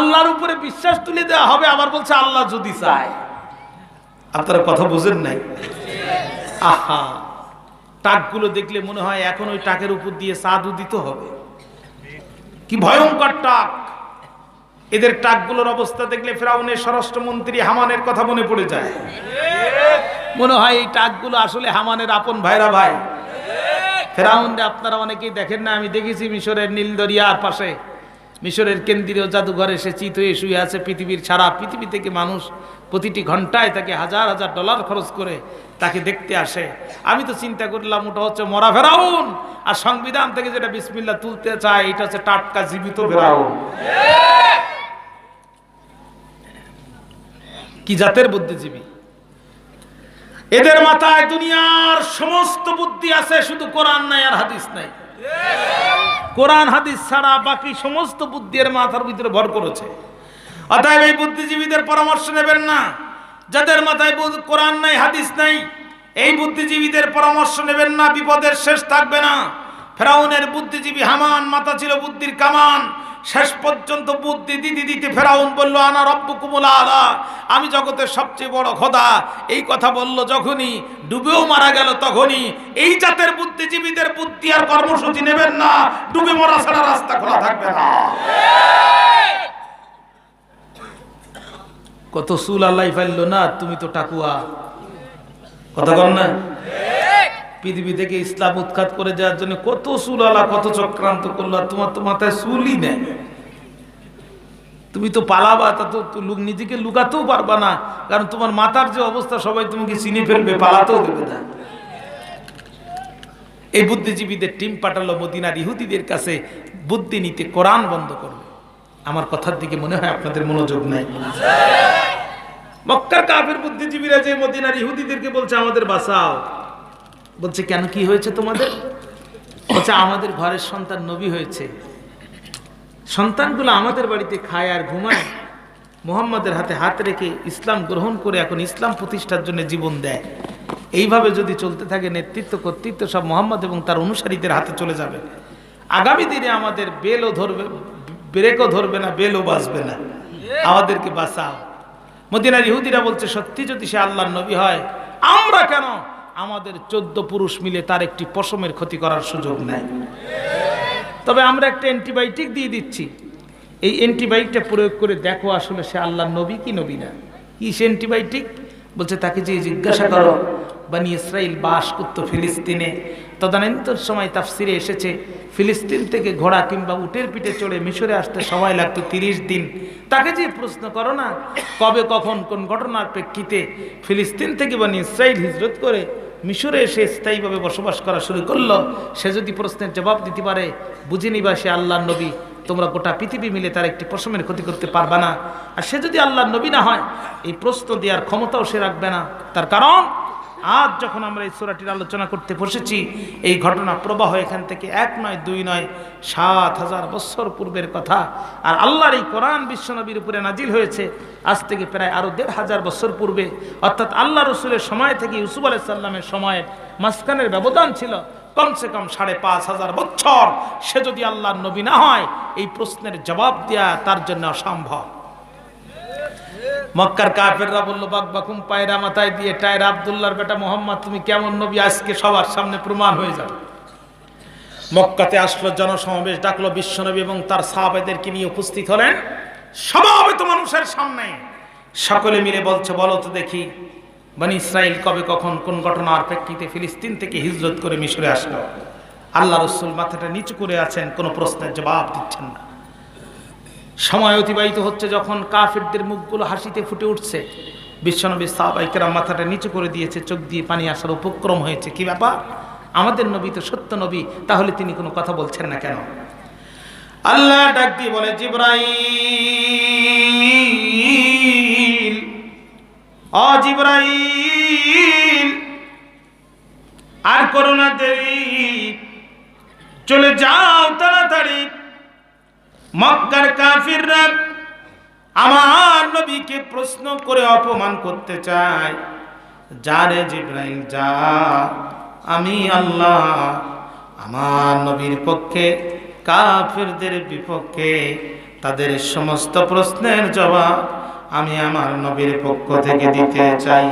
আল্লাহর উপরে বিশ্বাস তুলে দেওয়া হবে, আবার বলছে আল্লাহ যদি চায়। আপনারা কথা বুঝেন নাই? আহা। টাকগুলো দেখলে মনে হয় এখন ওই টাকের উপর দিয়ে সাধু দিতে হবে। কি ভয়ঙ্কর টাক। এদের টাকগুলোর অবস্থা দেখলে ফেরাউনের স্বরাষ্ট্রমন্ত্রী হামানের কথা মনে পড়ে যায়। মনে হয় এই টাকগুলো আসলে হামানের আপন ভাইরা ভাই। ফেরাউনরে আপনারা অনেকেই দেখেন না, আমি দেখেছি মিশরের নীলদরিয়ার পাশে। মিশরের কেন্দ্রীয় জাদুঘরে সে চিত হয়ে শুয়ে আছে পৃথিবীর সারা পৃথিবী থেকে মানুষ। প্রতিটি ঘন্টায় তাকে হাজার হাজার ডলার খরচ করে তাকে দেখতে আসে। আমি তো চিন্তা করলাম, ওটা হচ্ছে মরা ফেরাউন। আর সংবিধান থেকে যেটা বিসমিল্লা তুলতে চায়, এটা হচ্ছে টাটকা জীবিত ফেরাউন। কি জাতের বুদ্ধিজীবী? এদের মাথায় দুনিয়ার সমস্ত বুদ্ধি আছে, শুধু কোরআন নাই আর হাদিস নাই। কোরআন, হাদিস ছাড়া বাকি সমস্ত বুদ্ধির মাথার ভিতরে ভর করেছে। অতএব এই বুদ্ধিজীবীদের পরামর্শ নেবেন না। যাদের মাথায় কোরআন নাই, হাদিস নাই, এই বুদ্ধিজীবীদের পরামর্শ নেবেন না, বিপদের শেষ থাকবে না। ফেরাউনের বুদ্ধিজীবী হামান মাথা ছিল বুদ্ধির কামান। শেষ পর্যন্ত বুদ্ধি দিদি দিতে ফেরাউন বলল, আনা রব্বকুমুল আলা। আমি জগতের সবচেয়ে বড় খোদা। এই কথা বলল যখনই, ডুবেও মারা গেল তখনই। এই জাতের বুদ্ধিজীবীদের বুদ্ধি আর কর্মসূচি নেবেন না, ডুবে মরা ছাড়া রাস্তা খোলা থাকবে না। কত সুল আল্লাহ ফাইল না, তুমি তো টাকুয়া। কথা কর না? পৃথিবী থেকে ইসলাম উৎখাত করে যাওয়ার জন্য কত সুল আলা কত চক্রান্ত করল তোমার তো মাথায় সুলই নেই। তুমি তো পালাবা, তা তো নিজেকে লুকাতেও পারবা না। কারণ তোমার মাথার যে অবস্থা, সবাই তোমাকে চিনে ফেলবে, পালাতেও দেবে না। এই বুদ্ধিজীবীদের টিম পাঠালো মদিনার ইহুদিদের কাছে, বুদ্ধি নিতে কোরআন বন্ধ করবে। আমার কথার দিকে মনে হয় আপনাদের মনোযোগ নাই। মক্কার কাফের বুদ্ধিজীবীরা যে মদিনার ইহুদিদেরকে বলছে, আমাদের বাঁচাও। বলছে, কেন কি হয়েছে তোমাদের? বলছে, আমাদের ঘরের সন্তান নবী হয়েছে। সন্তানগুলো আমাদের বাড়িতে খায় আর ঘুমায়। মোহাম্মদের হাতে হাত রেখে ইসলাম গ্রহণ করে এখন ইসলাম প্রতিষ্ঠার জন্য জীবন দেয়। এইভাবে যদি চলতে থাকে, নেতৃত্ব, কর্তৃত্ব সব মোহাম্মদ এবং তার অনুসারীদের হাতে চলে যাবে। আগামী দিনে আমাদের বেলও ধরবে, ব্রেকও ধরবে না, বেলও বাঁচবে না। আমাদেরকে বাঁচাও। মদিনার ইহুদিরা বলছে, সত্যি যদি সে আল্লাহর নবী হয়, আমরা কেন আমাদের চোদ্দ পুরুষ মিলে তার একটি পশমের ক্ষতি করার সুযোগ নেয় তবে আমরা একটা অ্যান্টিবায়োটিক দিয়ে দিচ্ছি। এই অ্যান্টিবায়োটিকটা প্রয়োগ করে দেখো আসলে সে আল্লাহ নবী কি নবী না। কি সে অ্যান্টিবায়োটিক? বলছে তাকে যে জিজ্ঞাসা করো বানি ইসরাইল বাস করত ফিলিস্তিনে। তদানীন্তন সময় তাফসিরে এসেছে, ফিলিস্তিন থেকে ঘোড়া কিংবা উটের পিঠে চড়ে মিশরে আসতে সময় লাগতো তিরিশ দিন। তাকে যে প্রশ্ন করো না, কবে কখন কোন ঘটনার প্রেক্ষিতে ফিলিস্তিন থেকে বানি ইসরাইল হিজরত করে মিশরে এসে স্থায়ীভাবে বসবাস করা শুরু করল, সে যদি প্রশ্নের জবাব দিতে পারে, বুঝে নিবা সে আল্লাহর নবী। তোমরা গোটা পৃথিবী মিলে তার একটি পশমের ক্ষতি করতে পারবে না। আর সে যদি আল্লাহর নবী না হয়, এই প্রশ্ন দেওয়ার ক্ষমতাও সে রাখবে না। তার কারণ আজ যখন আমরা এই সোরাটির আলোচনা করতে বসেছি, এই ঘটনা প্রবাহ এখান থেকে এক নয়, দুই নয়, সাত হাজার বছর পূর্বের কথা। আর আল্লাহর এই কোরআন বিশ্বনবীর উপরে নাজিল হয়েছে, আজ থেকে প্রায় আরও দেড় হাজার বছর পূর্বে। অর্থাৎ আল্লাহ রসুলের সময় থেকে ইউসুফ আলাইসাল্লামের সময়ের মাঝখানের ব্যবধান ছিল কমসে কম সাড়ে পাঁচ হাজার বছর। সে যদি আল্লাহর নবী না হয়, এই প্রশ্নের জবাব দেওয়া তার জন্য অসম্ভব। মক্কার কাফেররা বলল, বাক বাকুম, পায়রা মাথায় দিয়ে টায়রা আবদুল্লাহর বেটা মোহাম্মদ, তুমি কেমন নবী? আজকে সবার সামনে প্রমাণ হয়ে যাবে। মক্কাতে আসলো জনসমাবেশ, ডাকলো বিশ্বনবী এবং তার সাহাবেদেরকে নিয়ে উপস্থিত হলেন সমাবেত মানুষের সামনে। সকলে মিলে বলছে, বলো তো দেখি, বানি ইসরায়েল কবে, কখন, কোন ঘটনার প্রেক্ষিতে ফিলিস্তিন থেকে হিজরত করে মিশরে আসলো? আল্লাহ রসুল মাথাটা নিচু করে আছেন, কোনো প্রশ্নের জবাব দিচ্ছেন না। সময় অতিবাহিত হচ্ছে যখন কাফেরদের মুখগুলো হাসিতে ফুটে উঠছে। বিশ্বনবী সাহাবাইকেরাম মাথাটা নিচু করে দিয়েছে, চোখ দিয়ে পানি আসার উপক্রম হয়েছে। কি ব্যাপার? আমাদের নবী তো সত্য নবী, তাহলে তিনি কোনো কথা বলছেন না কেন? আল্লাহ ডাক দিয়ে বলে, জিব্রাইল অ আর করোনা দেরি। মক্কার কাফিররা আমার নবীকে প্রশ্ন করে অপমান করতে চায়, যারে জিব্রাইল যা আমি আল্লাহ, আমার নবীর পক্ষে, কাফিরদের বিপক্ষে তাদের সমস্ত প্রশ্নের জবাব আমি আমার নবীর পক্ষ থেকে দিতে চাই।